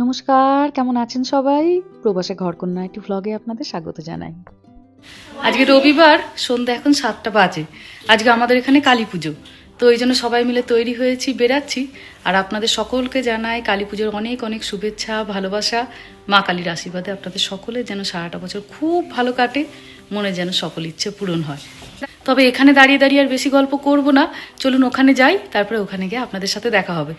নমস্কার, কেমন আছেন সবাই? প্রবাসে ঘরকন্যা একটি ভ্লগে আপনাদের স্বাগত জানাই। আজকে রবিবার, সন্ধ্যা এখন সাতটা বাজে। আজকে আমাদের এখানে কালী পুজো। তো এই জন্য সবাই মিলে তৈরি হয়েছি বেরাচ্ছি আর আপনাদের সকলকে জানাই কালী পুজোর অনেক অনেক শুভেচ্ছা, ভালোবাসা। মা কালীর আশীর্বাদে আপনাদের সকলে যেন সারাটা বছর খুব ভালো কাটে মনে যেন সকল ইচ্ছে পূরণ হয়। তবে এখানে দাঁড়িয়ে দাঁড়িয়ে আর বেশি গল্প করব না। চলুন ওখানে যাই, তারপরে ওখানে গিয়ে আপনাদের সাথে দেখা হবে।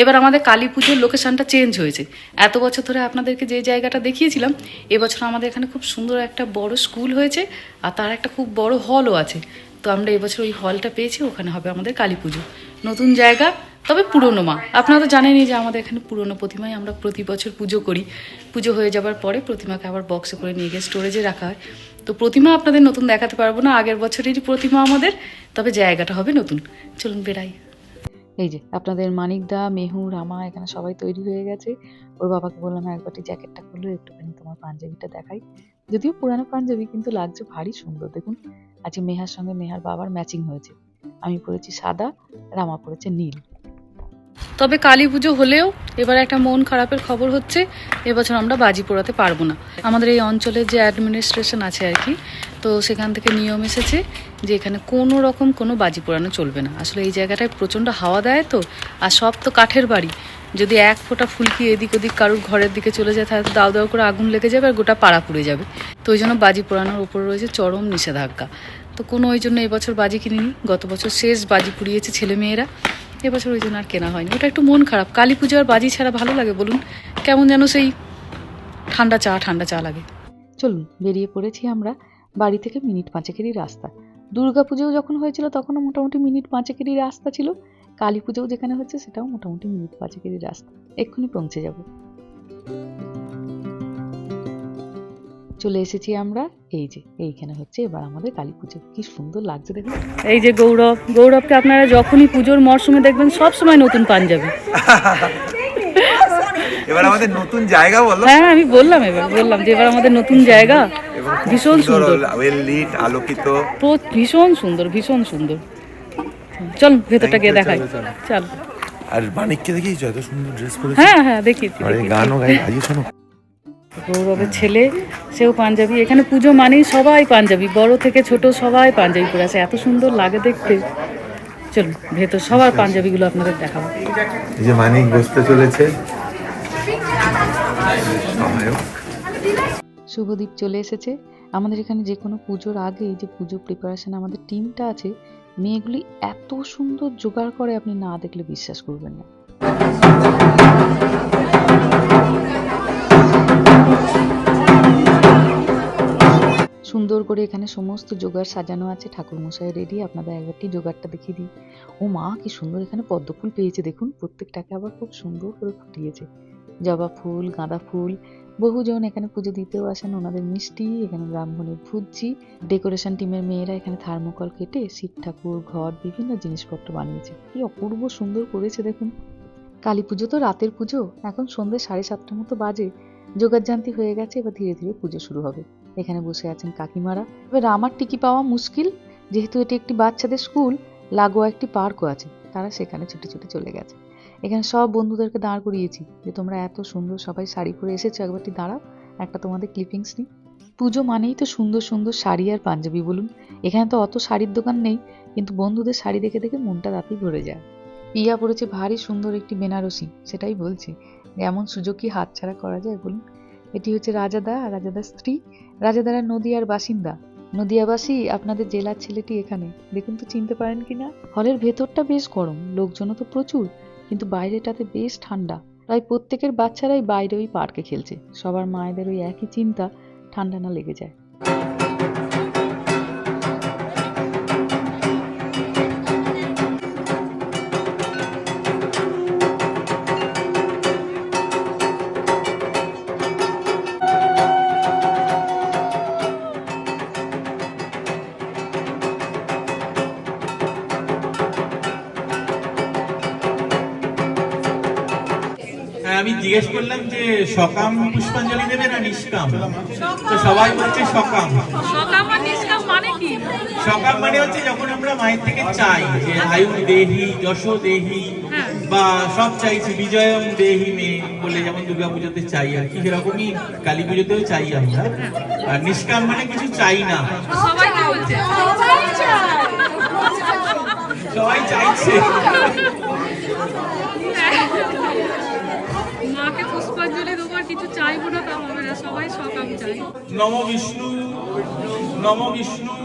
এবার আমাদের কালী পুজোর লোকেশনটা চেঞ্জ হয়েছে। এত বছর ধরে আপনাদেরকে যে জায়গাটা দেখিয়েছিলাম, এবছর আমাদের এখানে খুব সুন্দর একটা বড় স্কুল হয়েছে, আর তার একটা খুব বড় হলও আছে। তো আমরা এবছর ওই হলটা পেয়েছি, ওখানে হবে আমাদের কালী পুজো। নতুন জায়গা তবে পুরনো মা। আপনারা তো জানেনই যে আমাদের এখানে পুরনো প্রতিমায় আমরা প্রতি বছর পুজো করি। পুজো হয়ে যাবার পরে প্রতিমাকে আবার বক্সে করে নিয়ে গিয়ে স্টোরেজে রাখা হয়। তো প্রতিমা আপনাদের নতুন দেখাতে পারব না, আগের বছরেরই প্রতিমা আমাদের, তবে জায়গাটা হবে নতুন। চলুন বেড়াই। এই যে, আপনাদের মানিকদা, মেহু, রামা, এখানে সবাই তৈরি হয়ে গেছে। ওর বাবাকে বললাম একবারটি জ্যাকেটটা খুললো একটুখানি তোমার পাঞ্জাবিটা দেখাই। যদিও পুরানো পাঞ্জাবি, কিন্তু লাগছে ভারী সুন্দর। দেখুন, আজকে মেহার সঙ্গে মেহার বাবার ম্যাচিং হয়েছে। আমি পরেছি সাদা, রামা পরেছে নীল। তবে কালী পুজো হলেও এবার একটা মন খারাপের খবর হচ্ছে, এবছর আমরা বাজি পোড়াতে পারব না। আমাদের এই অঞ্চলের যে অ্যাডমিনিস্ট্রেশন আছে আর কি, তো সেখান থেকে নিয়ম এসেছে যে এখানে কোনো রকম কোনো বাজি পোড়ানো চলবে না। আসলে এই জায়গাটায় প্রচণ্ড হাওয়া দেয় তো, আর সব তো কাঠের বাড়ি। যদি এক ফোঁটা ফুলকি এদিক ওদিক কারুর ঘরের দিকে চলে যায়, তাহলে দাও দাও করে আগুন লেগে যাবে আর গোটা পাড়া পুড়ে যাবে। তো ওই জন্য বাজি পোড়ানোর উপর রয়েছে চরম নিষেধাজ্ঞা। তো কোনো ওই জন্য এবছর বাজি কিনিনি। গত বছর শেষ বাজি পুড়িয়েছে ছেলে মেয়েরা এবছর ওই জন্য আর কেনা হয়নি। ওটা একটু মন খারাপ। কালী পুজো আর বাজি ছাড়া ভালো লাগে বলুন? কেমন যেন সেই ঠান্ডা চা ঠান্ডা চা লাগে। চলুন, বেরিয়ে পড়েছি আমরা বাড়ি থেকে মিনিট পাঁচেকেরই রাস্তা। দুর্গা পুজোও যখন হয়েছিল তখনও মোটামুটি মিনিট পাঁচেকেরই রাস্তা ছিল। কালী পুজোও যেখানে হচ্ছে সেটাও মোটামুটি মিনিট পাঁচেকেরই রাস্তা। এক্ষুনি পৌঁছে যাব। চলে এসেছি আমরা। এই যে এইখানে হচ্ছে এবার আমাদের কালী পুজো। কি সুন্দর লাগছে দেখুন। এই যে গৌরব গৌরবকে আপনারা যখনই পুজোর মরশুমে দেখবেন সব সময় নতুন পাঞ্জাবি। এবার আমাদের নতুন জায়গা বলো। হ্যাঁ আমি বললাম এবার বললাম যে এবার আমাদের নতুন জায়গা। ভীষণ সুন্দর ওয়েল লিট আলোকিত। তো ভীষণ সুন্দর ভীষণ সুন্দর। চল ভেতরটা গিয়ে দেখাই। চল আর মানিককে দেখিয়েছো এত সুন্দর ড্রেস পরেছে। হ্যাঁ হ্যাঁ দেখিয়েছি। গানও গাই বাজিয়ে শোনো। গৌরবের ছেলে সেও পাঞ্জাবি। এখানে পুজো মানেই সবাই পাঞ্জাবি। বড় থেকে ছোট সবাই পাঞ্জাবি পরে আছে এত সুন্দর লাগে দেখতে। চলুন ভেতর সবার পাঞ্জাবিগুলো আপনাদের দেখাবো। এই যে মানিক বসতে চলেছে। শুভদীপ চলে এসেছে। আমাদের এখানে যে কোনো পুজোর আগে যে পুজো প্রিপারেশন আমাদের টিমটা আছে মেয়েগুলি এত সুন্দর জোগাড় করে আপনি না দেখলে বিশ্বাস করবেন না। সুন্দর করে এখানে সমস্ত জোগাড় সাজানো আছে। ঠাকুর মশাই রেডি আপনাদের একবারটি জোগাড়টা দেখিয়ে দিই। ও মা, কি সুন্দর এখানে পদ্ম ফুল পেয়েছে দেখুন। প্রত্যেকটাকে আবার খুব সুন্দর করে ফুটিয়েছে। জবা ফুল, গাঁদা ফুল, বহুজন এখানে পুজো দিতেও আসেন। ওনাদের মিষ্টি, এখানে ব্রাহ্মণের ভুজি। ডেকোরেশন টিমের মেয়েরা এখানে থার্মোকল কেটে, শিব ঠাকুর ঘর বিভিন্ন জিনিসপত্র বানিয়েছে। কি অপূর্ব সুন্দর করেছে দেখুন। কালী পুজো তো রাতের পুজো, এখন সন্ধ্যে সাড়ে সাতটার মতো বাজে। যোগাযান্তি হয়ে গেছে, এবার ধীরে ধীরে পুজো শুরু হবে। এখানে বসে আছেন কাকিমারা। এবার আমার টিকি পাওয়া মুশকিল। যেহেতু এটি একটি বাচ্চাদের স্কুল, লাগোয়া একটি পার্কও আছে। তারা সেখানে ছুটে ছুটে চলে গেছে। এখানে সব বন্ধুদেরকে দাঁড় করিয়েছি। যে তোমরা এত সুন্দর সবাই শাড়ি পরে এসেছ একবারটি দাঁড়াও। একটা তোমাদের ক্লিপিংস নিই। পুজো মানেই তো সুন্দর সুন্দর শাড়ি আর পাঞ্জাবি বলুন। এখানে তো অত শাড়ির দোকান নেই, কিন্তু বন্ধুদের শাড়ি দেখে দেখে মনটা রাতেই ভরে যায়। পিয়া পড়েছে ভারী সুন্দর একটি বেনারসি, সেটাই বলছি। এমন সুযোগ কি হাতছাড়া করা যায় বলুন? এটি হচ্ছে রাজাদা রাজাদার স্ত্রী। রাজাদারা নদিয়ার বাসিন্দা। নদিয়াবাসী আপনাদের জেলার ছেলেটি এখানে। দেখুন তো, চিনতে পারেন কি না? হলের ভেতরটা বেশ গরম, লোকজনও তো প্রচুর, কিন্তু বাইরেটাতে বেশ ঠান্ডা। প্রায় প্রত্যেকের বাচ্চারাই বাইরে ওই পার্কে খেলছে। সবার মায়েদের ওই একই চিন্তা, ঠান্ডা না লেগে যায়। জিজ্ঞেস করলাম যে সকাম পুষ্পাঞ্জলি দেবে না নিষ্কাম? তো সবাই বলছে সকাম। সকাম মানে সকাম মানে হচ্ছে যখন আমরা মায়ের থেকে চাই যে আয়ু দেহি যশ দেহি বা সব চাইছি বিজয়ম দেহি মে বলে যেমন দুর্গা পুজোতে চাই আর কি সেরকমই কালী পুজোতেও চাই আমরা। আর নিষ্কাম মানে কিছু চাই না। সবাই চাইছে মাকে পুষ্পাঞ্জলি চাইব না তা হবে না সবাই সকাম চাই। নম বিষ্ণু নম বিষ্ণু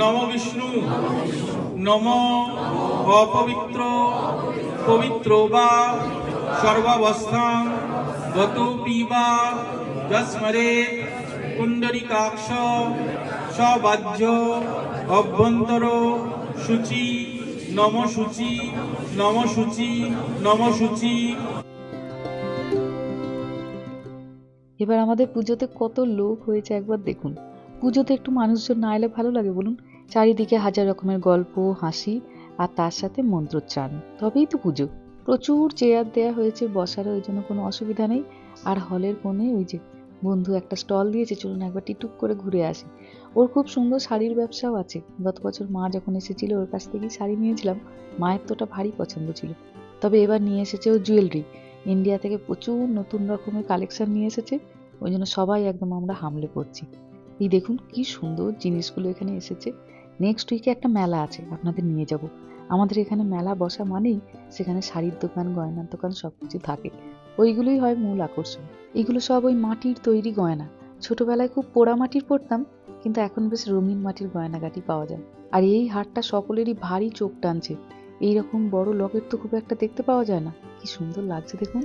নম বিষ্ণু, নম অপবিত্র, পবিত্র বা সর্বাবস্থান গত পিবা, যস্মরে কুণ্ডরিকাক্ষ সবাহ্য অভ্যন্তর, সূচি নম সূচি নম সূচি নম সূচি এবার আমাদের পুজোতে কত লোক হয়েছে একবার দেখুন। পুজোতে একটু মানুষজন না এলে ভালো লাগে বলুন। চারিদিকে হাজার রকমের গল্প, হাসি আর তার সাথে মন্ত্রোচ্চারণ। তবেই তো পুজো। প্রচুর চেয়ার দেয়া হয়েছে বসার ওই জন্য কোনো অসুবিধা নেই। আর হলের কোণে ওই যে বন্ধু একটা স্টল দিয়েছে, চলুন একবার টিটুক করে ঘুরে আসি। ওর খুব সুন্দর শাড়ির ব্যবসাও আছে। গত বছর মা যখন এসেছিল ওর কাছ থেকেই শাড়ি নিয়েছিলাম, মায়ের তো ওটা ভারী পছন্দ ছিল। তবে এবার নিয়ে এসেছে ও জুয়েলারি ইন্ডিয়া থেকে প্রচুর নতুন রকমের কালেকশন নিয়ে এসেছে, ওই জন্য সবাই একদম আমরা হামলে পড়ছি। এই দেখুন কি সুন্দর জিনিসগুলো এখানে এসেছে। নেক্সট উইকে একটা মেলা আছে, আপনাদের নিয়ে যাব। আমাদের এখানে মেলা বসা মানেই সেখানে শাড়ির দোকান, গয়নার দোকান সব কিছু থাকে। ওইগুলোই হয় মূল আকর্ষণ। এগুলো সব ওই মাটির তৈরি গয়না। ছোটবেলায় খুব পোড়া মাটির পরতাম, কিন্তু এখন বেশ রঙিন মাটির গয়নাগাটি পাওয়া যায়। আর এই হারটা সকলেরই ভারী চোখ টানছে। এইরকম বড় লকেট তো খুব একটা দেখতে পাওয়া যায় না। কি সুন্দর লাগছে দেখুন।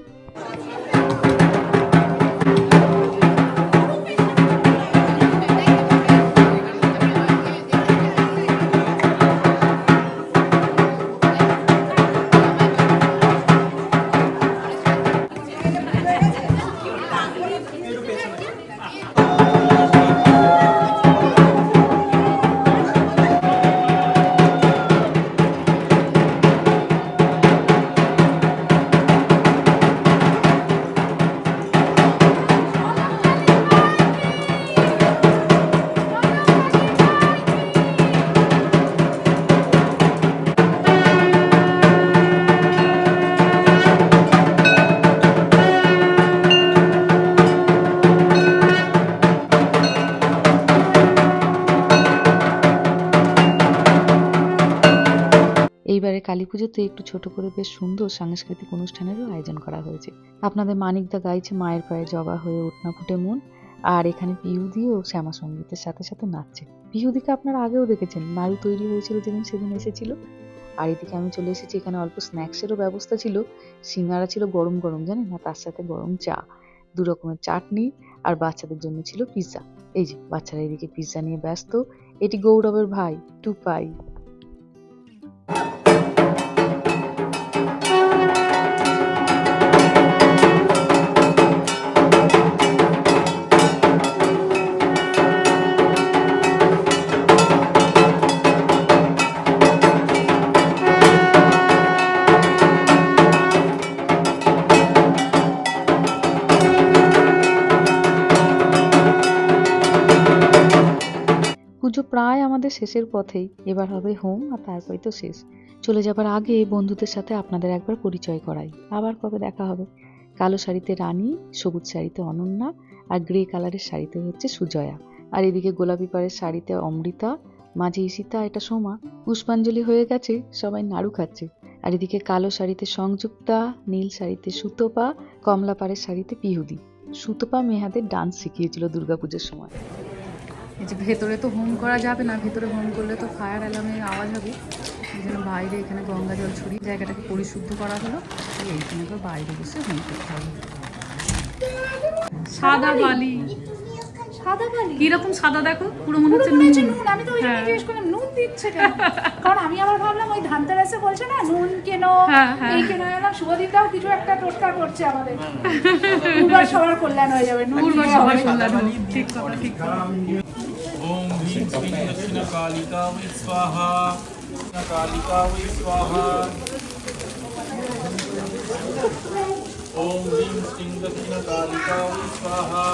পুজোতে একটু ছোট করে বেশ সুন্দর সাংস্কৃতিক অনুষ্ঠানেরও আয়োজন করা হয়েছে। আপনাদের মানিকদা গাইছে, মায়ের পায়ে জবা হয়ে উঠনা ফুটে মন। আর এখানে পিহুদিও শ্যামা সঙ্গীতের সাথে সাথে নাচছে। পিহুদিকে আপনারা আগেও দেখেছেন নাড়ু তৈরি হয়েছিল যেদিন, সেদিন এসেছিল। আর এদিকে আমি চলে এসেছি, এখানে অল্প স্ন্যাক্সেরও ব্যবস্থা ছিল। সিঙ্গারা ছিল গরম গরম, জানেন না? তার সাথে গরম চা, দু রকমের চাটনি আর বাচ্চাদের জন্য ছিল পিৎজা। এই যে, বাচ্চারা এদিকে পিৎজা নিয়ে ব্যস্ত। এটি গৌরবের ভাই, টুপাই। প্রায় আমাদের শেষের পথেই। এবার হবে হোম আর তারপরে তো শেষ। চলে যাবার আগে বন্ধুদের সাথে আপনাদের একবার পরিচয় করাই। আবার কবে দেখা হবে? কালো শাড়িতে রানী, সবুজ শাড়িতে অনন্যা আর গ্রে কালারের শাড়িতে হচ্ছে সুজয়া। আর এদিকে গোলাপি পাড়ের শাড়িতে অমৃতা, মাঝে ঈশিতা, এটা সোমা। পুষ্পাঞ্জলি হয়ে গেছে, সবাই নাড়ু খাচ্ছে। আর এদিকে কালো শাড়িতে সংযুক্তা, নীল শাড়িতে সুতপা, কমলা পাড়ের শাড়িতে পিহুদি। সুতপা মেহাদের ডান্স শিখিয়েছিল দুর্গাপুজোর সময়। এই যে ভেতরে তো হোম করা যাবে না ভেতরে হোম করলে তো ফায়ার অ্যালার্মের আওয়াজ হবে। এই জন্য বাইরে এখানে গঙ্গা জল ছড়িয়ে জায়গাটাকে পরিশুদ্ধ করা হলো। এইখানে তো বাইরে বসে হোম করতে হবে। সাদা বালি। কীরকম সাদা দেখো? পুরো মনে হচ্ছে নুন। আমি তো হ্যাঁ। জিজ্ঞেস করলাম নুন দিচ্ছে কারণ আমি আবার ভাবলাম ওই ধানতেরাসে বলছে না নুন কেন? হ্যাঁ, হ্যাঁ। এই কেন? না শুভদীপটাও কিছু একটা টোটকা করছে আমাদের। সবার কল্যাণ হয়ে যাবে নুন সবার কল্যাণ ঠিক কথা ঠিক কথা। दक्षिणकालिका वै स्वाहा दक्षिणकालिका वै स्वाहा ॐ दक्षिणकालिकां स्वाहा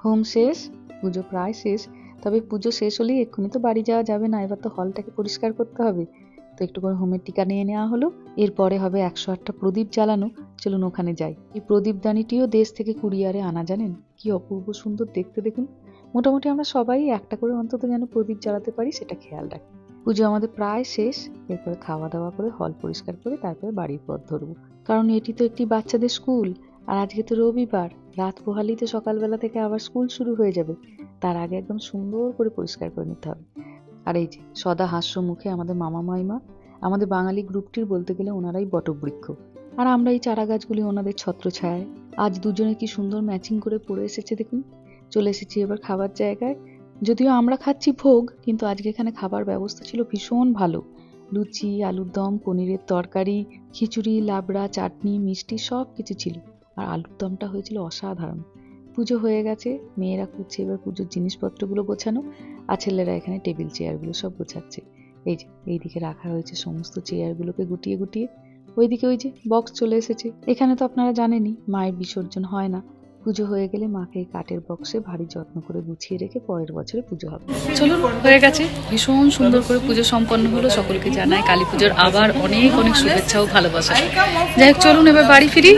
হোম শেষ পুজো প্রায় শেষ তবে পুজো শেষ হলেই এক্ষুনি তো বাড়ি যাওয়া যাবে না, এবার তো হলটাকে পরিষ্কার করতে হবে। তো একটু করে হোমের টিকা নিয়ে নেওয়া হলো, এরপরে হবে একশো আটটা প্রদীপ জ্বালানো। চলুন ওখানে যাই। এই প্রদীপ দানিটিও দেশ থেকে কুরিয়ারে আনা, জানেন? কি অপূর্ব সুন্দর দেখতে দেখুন। মোটামুটি আমরা সবাই একটা করে অন্তত যেন প্রদীপ জ্বালাতে পারি, সেটা খেয়াল রাখি। পুজো আমাদের প্রায় শেষ, এরপরে খাওয়া দাওয়া করে হল পরিষ্কার করে তারপরে বাড়ির পথ ধরবো। কারণ এটি তো একটি বাচ্চাদের স্কুল, আর আজকে তো রবিবার, রাত পোহালেই তো সকালবেলা থেকে আবার স্কুল শুরু হয়ে যাবে। তার আগে একদম সুন্দর করে পরিষ্কার করে নিতে হবে। আর এই যে, সদা হাস্য মুখে আমাদের মামা মাইমা, আমাদের বাঙালি গ্রুপটির বলতে গেলে ওনারাই বটবৃক্ষ। আর আমরা এই চারা গাছগুলি ওনাদের ছত্রছায়ায়, আজ দুজনে কি সুন্দর ম্যাচিং করে পড়ে এসেছে দেখুন। চলে এসেছি এবার খাবার জায়গায়। যদিও আমরা খাচ্ছি ভোগ, কিন্তু আজকে এখানে খাবার ব্যবস্থা ছিল ভীষণ ভালো। লুচি, আলুর দম, পনিরের তরকারি, খিচুড়ি, লাবড়া, চাটনি, মিষ্টি সব কিছু ছিল। আর আলুর দমটা হয়েছিল অসাধারণ। পুজো হয়ে গেছে, মেয়েরা করছে এবার পুজোর জিনিসপত্রগুলো গোছানো, আর ছেলেরা এখানে টেবিল চেয়ারগুলো সব গোছাচ্ছে। এই যে, এইদিকে রাখা হয়েছে সমস্ত চেয়ারগুলোকে গুটিয়ে গুটিয়ে। ওইদিকে ওই যে বক্স চলে এসেছে। এখানে তো আপনারা জানেনই, মায়ের বিসর্জন হয় না। পুজো হয়ে গেলে মাকে কাঠের বক্সে ভারী যত্ন করে গুছিয়ে রেখে পরের বছরে পুজো হবে। চলুন, হয়ে গেছে। ভীষণ সুন্দর করে পুজো সম্পন্ন হলো। সকলকে জানায় কালী পুজোর আবার অনেক অনেক শুভেচ্ছা ও ভালোবাসা। যাই হোক, চলুন এবার বাড়ি ফিরি।